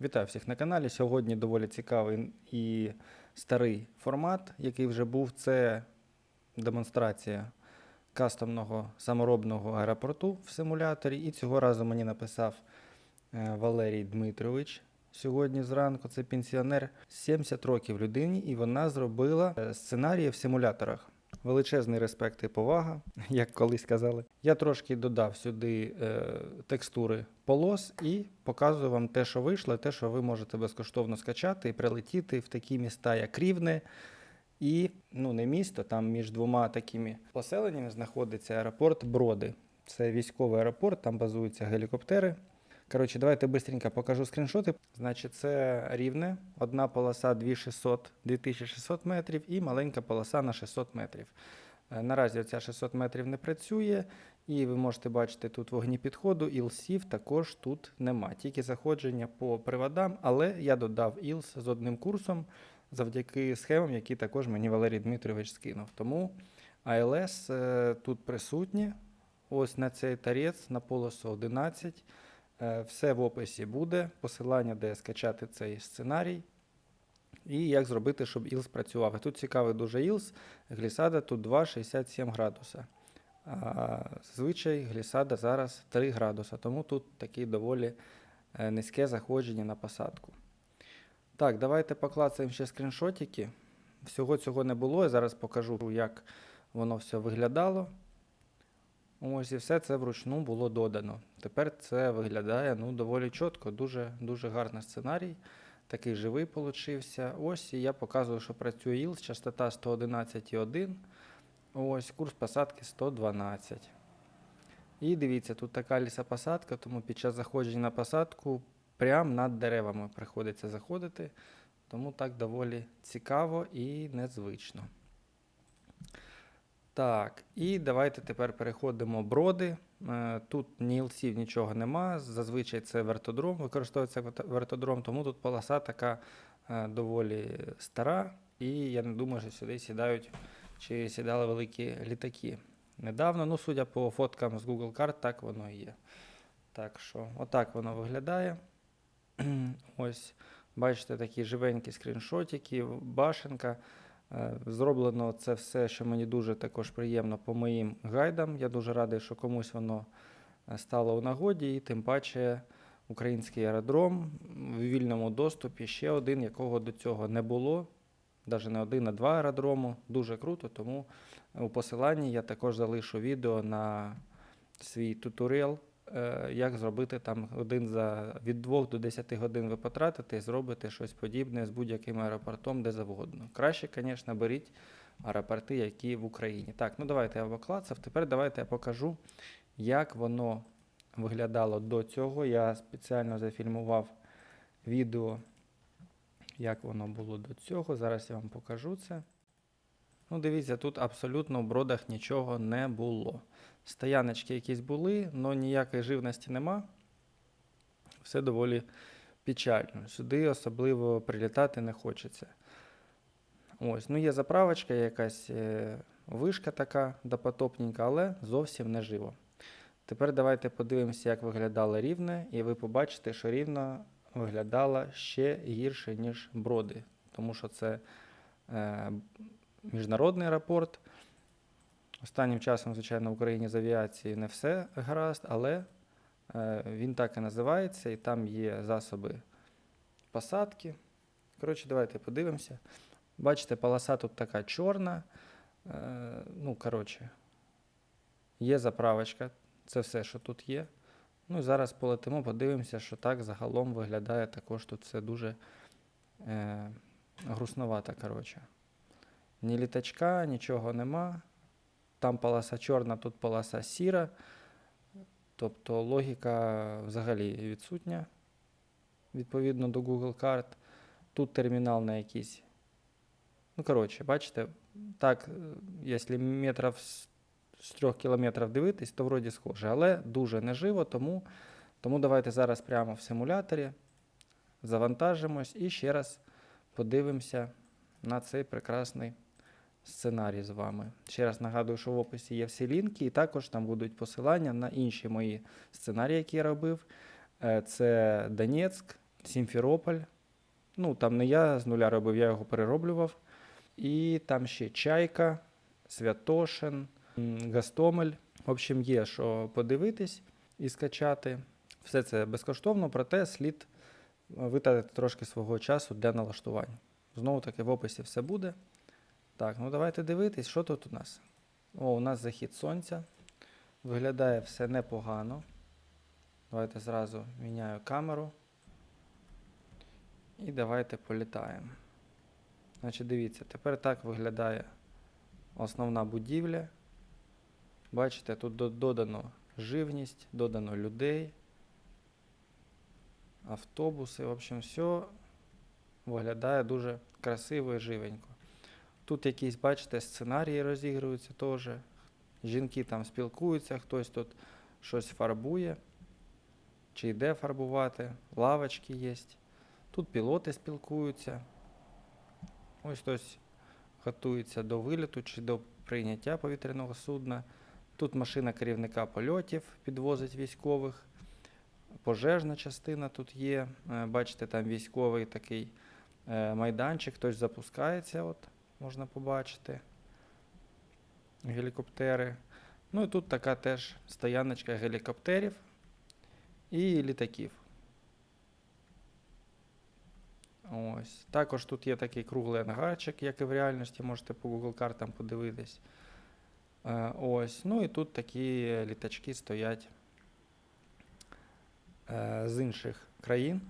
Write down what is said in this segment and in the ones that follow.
Вітаю всіх на каналі. Сьогодні доволі цікавий і старий формат, який вже був. Це демонстрація кастомного саморобного аеропорту в симуляторі. І цього разу мені написав е, Валерій Дмитрович. Сьогодні зранку це пенсіонер 70 років людині, і вона зробила е, сценарії в симуляторах. Величезний респект і повага, як колись казали. Я трошки додав сюди е, текстури полос і показую вам те, що вийшло, те, що ви можете безкоштовно скачати і прилетіти в такі міста, як Рівне. І ну не місто, там між двома такими поселеннями знаходиться аеропорт Броди. Це військовий аеропорт, там базуються гелікоптери. Коротше, давайте швидко покажу скріншоти. Значить, це рівне, одна полоса 2600, 2600 метрів і маленька полоса на 600 метрів. Е, Наразі ця 600 метрів не працює, і ви можете бачити тут вогні підходу. Ілсів також тут нема. Тільки заходження по приводам, але я додав ІЛС з одним курсом завдяки схемам, які також мені Валерій Дмитрович скинув. Тому АЛС е, тут присутні. Ось на цей тарець, на полосу 11. Е, Все в описі буде. Посилання, де скачати цей сценарій. І як зробити, щоб ІЛС працював. Тут цікавий дуже ІЛС. Глісада тут 2,67 градуса. А зазвичай глісада зараз 3 градуса, тому тут таке доволі е, низьке заходження на посадку. Так, давайте поклацаємо ще скріншотики. Всього цього не було. Я зараз покажу, як воно все виглядало. Ось і все це вручну було додано. Тепер це виглядає ну, доволі чітко, дуже, дуже гарний сценарій. Такий живий получився. Ось і я показую, що працює ІЛС, частота 111,1. Ось курс посадки 112. І дивіться, тут така лісопосадка, тому під час заходження на посадку прямо над деревами приходиться заходити. Тому так доволі цікаво і незвично. Так, і давайте тепер переходимо броди. Е, Тут ні ілсів, нічого нема. Зазвичай це вертодром, використовується вертодром, тому тут полоса така е, доволі стара, і я не думаю, що сюди сідають чи сідали великі літаки. Недавно, ну, судя по фоткам з Google карт, так воно і є. Так що, отак воно виглядає. Ось, бачите, такі живенькі скріншотики, башенка. Е, Зроблено це все, що мені дуже також приємно по моїм гайдам. Я дуже радий, що комусь воно е, стало у нагоді, і тим паче український аеродром в вільному доступі ще один, якого до цього не було. Навіть не один, а два аеродрому. Дуже круто, тому у посиланні я також залишу відео на свій туторіал, як зробити там один за від 2 до 10 годин ви потратите і зробите щось подібне з будь-яким аеропортом, де завгодно. Краще, звісно, беріть аеропорти, які в Україні. Так, ну давайте я поклацав. Тепер давайте я покажу, як воно виглядало до цього. Я спеціально зафільмував відео, як воно було до цього. Зараз я вам покажу це. Ну, дивіться, тут абсолютно в бродах нічого не було. Стояночки якісь були, але ніякої живності нема. Все доволі печально. Сюди особливо прилітати не хочеться. Ось, ну є заправочка, якась е, вишка така допотопненька, але зовсім не живо. Тепер давайте подивимося, як виглядало рівне, і ви побачите, що рівно виглядало ще гірше, ніж броди, тому що це е, міжнародний аеропорт. Останнім часом, звичайно, в Україні з авіації не все гаразд, але е, він так і називається, і там є засоби посадки. Коротше, давайте подивимося. Бачите, полоса тут така чорна. Е, ну, коротше, є заправочка, це все, що тут є. Ну і зараз полетимо, подивимося, що так загалом виглядає також тут все дуже е, грустновато, коротше. Ні літачка, нічого нема. Там полоса чорна, тут полоса сіра. Тобто логіка взагалі відсутня відповідно до Google карт. Тут термінал на якийсь. Ну, коротше, бачите, так, е, якщо метрів з трьох кілометрів дивитись, то вроді схоже, але дуже неживо, тому, тому давайте зараз прямо в симуляторі завантажимось і ще раз подивимося на цей прекрасний сценарій з вами. Ще раз нагадую, що в описі є всі лінки, і також там будуть посилання на інші мої сценарії, які я робив. Е, Це Донецьк, Сімферополь. Ну, там не я з нуля робив, я його перероблював. І там ще Чайка, Святошин, Гастомель. В общем, є що подивитись і скачати. Все це безкоштовно, проте слід витратити трошки свого часу для налаштування. Знову таки в описі все буде. Так, ну давайте дивитись, що тут у нас. О, у нас захід сонця. Виглядає все непогано. Давайте зразу міняю камеру. І давайте політаємо. Значить, дивіться, тепер так виглядає основна будівля. Бачите, тут додано живність, додано людей, автобуси. В общем, все виглядає дуже красиво і живенько. Тут якісь, бачите, сценарії розігруються теж. Жінки там спілкуються, хтось тут щось фарбує, чи йде фарбувати, лавочки є. Тут пілоти спілкуються. Ось хтось готується до виліту чи до прийняття повітряного судна. Тут машина керівника польотів підвозить військових. Пожежна частина тут є. Е, Бачите, там військовий такий е, майданчик, хтось запускається, от, можна побачити. Гелікоптери. Ну і тут така теж стояночка гелікоптерів і літаків. Ось. Також тут є такий круглий ангарчик, як і в реальності, можете по Google картам подивитись. Е, ось. Ну і тут такі літачки стоять е, з інших країн.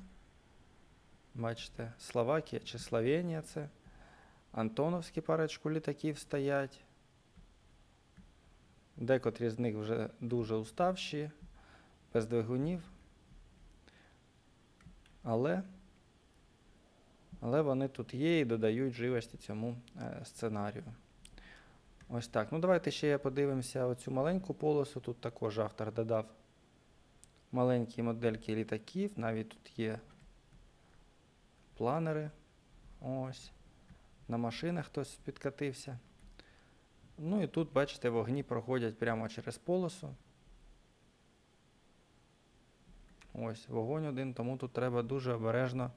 Бачите, Словакія чи Словенія це. Антоновські парочку літаків стоять. Декотрі з них вже дуже уставші, без двигунів. Але, але вони тут є і додають живості цьому е, сценарію. Ось так. Ну, давайте ще подивимося оцю маленьку полосу. Тут також автор додав маленькі модельки літаків. Навіть тут є планери. Ось. На машинах хтось підкатився. Ну і тут, бачите, вогні проходять прямо через полосу. Ось, вогонь один, тому тут треба дуже обережно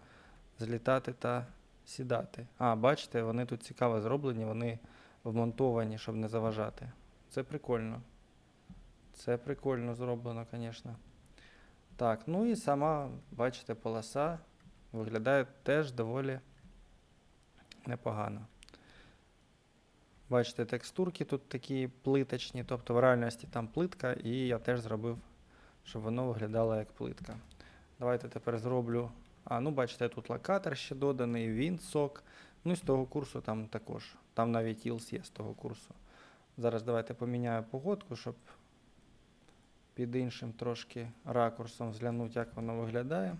злітати та сідати. А, бачите, вони тут цікаво зроблені, вони вмонтовані, щоб не заважати. Це прикольно. Це прикольно зроблено, звісно. Так, ну і сама, бачите, полоса виглядає теж доволі непогано. Бачите, текстурки тут такі плиточні, тобто в реальності там плитка, і я теж зробив, щоб воно виглядало як плитка. Давайте тепер зроблю. А, ну бачите, тут локатор ще доданий, вінсок. Ну і з того курсу там також. Там навіть Ілс є з того курсу. Зараз давайте поміняю погодку, щоб під іншим трошки ракурсом зглянути, як воно виглядає.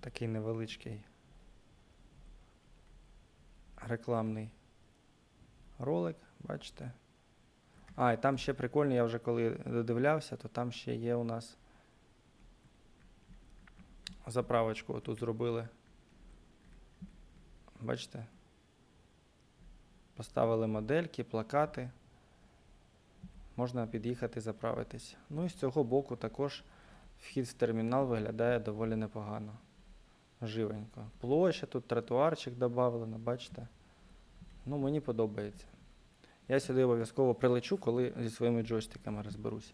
Такий невеличкий рекламний ролик, бачите? А, і там ще прикольно, я вже коли додивлявся, то там ще є у нас заправочку тут зробили. Бачите? Поставили модельки, плакати. Можна під'їхати заправитись. Ну і з цього боку також вхід в термінал виглядає доволі непогано. Живенько. Площа, тут тротуарчик додавлено, бачите? Ну, мені подобається. Я сюди обов'язково прилечу, коли зі своїми джойстиками розберусь.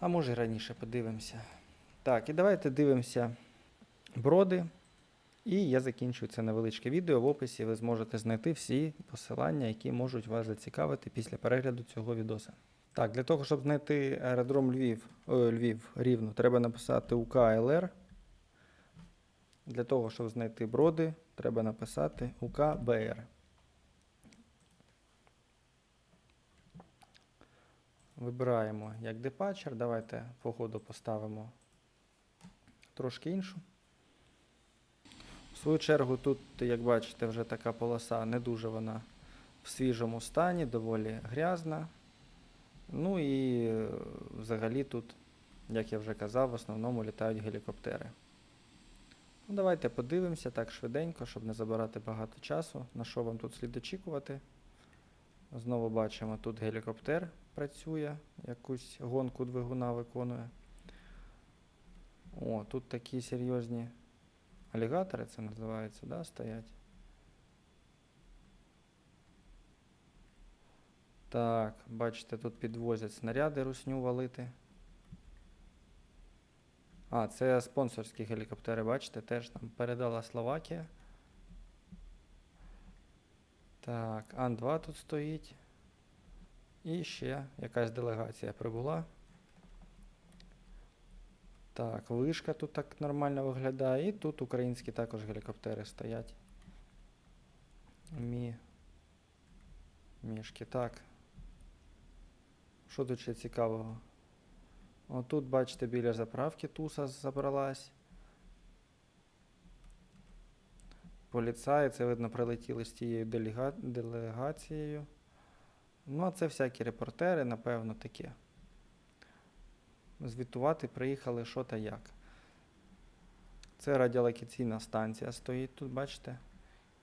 А може раніше подивимося. Так, і давайте дивимося броди. І я закінчую це невеличке відео. В описі ви зможете знайти всі посилання, які можуть вас зацікавити після перегляду цього відоса. Так, для того, щоб знайти аеродром Львів, о, Львів рівно, треба написати УК ЛР. Для того, щоб знайти броди, треба написати УК БР. Вибираємо як депатчер. Давайте по ходу поставимо трошки іншу. В свою чергу, тут, як бачите, вже така полоса не дуже вона в свіжому стані, доволі грязна. Ну і е, взагалі тут, як я вже казав, в основному літають гелікоптери. Ну, давайте подивимося так швиденько, щоб не забирати багато часу, на що вам тут слід очікувати. Знову бачимо, тут гелікоптер працює, якусь гонку двигуна виконує. О, тут такі серйозні алігатори, це називається, да, стоять. Так, бачите, тут підвозять снаряди русню валити. А, це спонсорські гелікоптери, бачите, теж там передала Словакія. Так, Ан-2 тут стоїть. І ще якась делегація прибула. Так, вишка тут так нормально виглядає. І тут українські також гелікоптери стоять. Мі. Мішки. Так. Що тут ще цікавого? Отут, бачите, біля заправки туса забралась. Поліцаї, це видно, прилетіли з тією делега... делегацією. Ну, а це всякі репортери, напевно, таке. Звітувати приїхали що та як. Це радіолокаційна станція стоїть тут, бачите?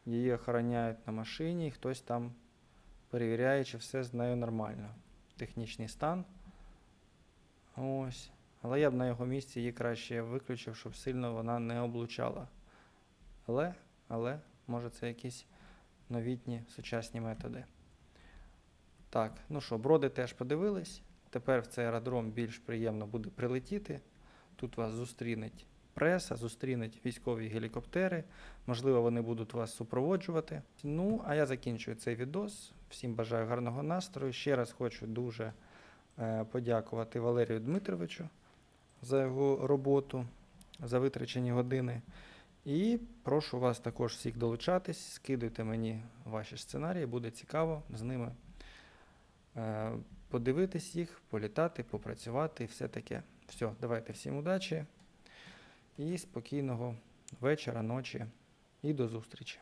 Її охороняють на машині, і хтось там перевіряє, чи все з нею нормально. Технічний стан. Ось. Але я б на його місці її краще виключив, щоб сильно вона не облучала. Але, але, може, це якісь новітні сучасні методи. Так, ну що, броди теж подивились. Тепер в цей аеродром більш приємно буде прилетіти. Тут вас зустрінеть преса, зустрінуть військові гелікоптери. Можливо, вони будуть вас супроводжувати. Ну, а я закінчую цей відос. Всім бажаю гарного настрою. Ще раз хочу дуже подякувати Валерію Дмитровичу за його роботу, за витрачені години. І прошу вас також всіх долучатись, скидуйте мені ваші сценарії, буде цікаво з ними е, подивитись їх, політати, попрацювати і все таке. Все, давайте всім удачі і спокійного вечора, ночі і до зустрічі.